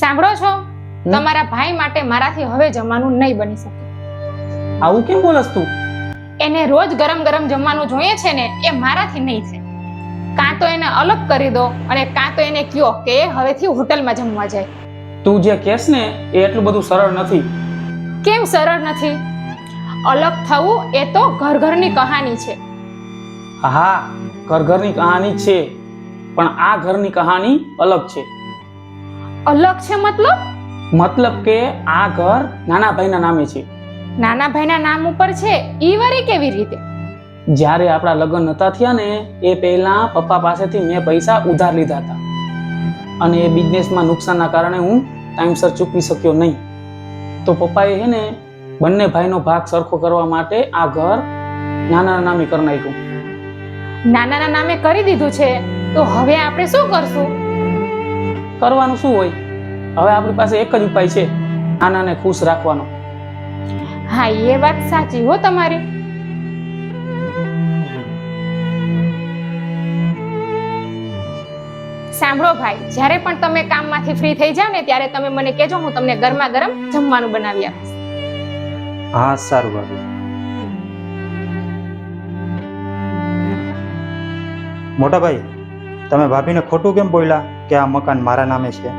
સાંભળો છો? તમારા ભાઈ માટે મારાથી હવે જમવાનું નહીં બની શકે. આવું કેમ બોલસ તું? એને રોજ ગરમ ગરમ જમવાનું જોઈએ છે ને એ મારાથી નહીં છે કાં તો એને અલગ કરી દો અને કાં તો એને કયો કે હવેથી હોટલમાં જમવા જાય. તું જે કહેશ ને એ એટલું બધું સરળ નથી. કેમ સરળ નથી? અલગ થવું એ તો ઘર ઘરની કહાની છે. હા ઘર ઘરની કહાની છે પણ આ ઘરની કહાની અલગ છે. અલગ છે મતલબ? મતલબ કે આ ઘર નાના ભાઈના નામે છે. નાના ભાઈના નામ ઉપર છે? ઈ વરી કેવી રીતે? જ્યારે આપણા લગ્ન નતા થયા ને એ પહેલા પપ્પા પાસેથી મેં પૈસા ઉધાર લીધા હતા. અને એ બિઝનેસમાં નુકસાનના કારણે હું ટાઈમસર ચૂકવી શક્યો નહીં. તો પપ્પાએ છે ને બંને ભાઈનો ભાગ સરખો કરવા માટે આ ઘર નાના નામે કરી નાખ્યું. નાનાના નામે કરી દીધું છે? તો હવે આપણે શું કરશું? કરવાનું શું હોય? હવે આપણી પાસે એક જ ઉપાય છે આનાને ખુશ રાખવાનો. હા એ વાત સાચી હો તમારી. સાંભળો ભાઈ જ્યારે પણ તમે કામમાંથી ફ્રી થઈ જાવ ને ત્યારે તમે મને કહેજો હું તમને ગરમા ગરમ જમવાનું બનાવી આપીશ. હા સારું ભાભી. મોટા ભાઈ તમે ભાભીને ખોટું કેમ બોલ્યા? કે આ મકાન મારા નામે છે?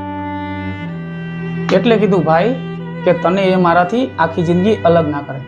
એટલે કીધું ભાઈ કે તને એ મારાથી આખી જિંદગી અલગ ના કરે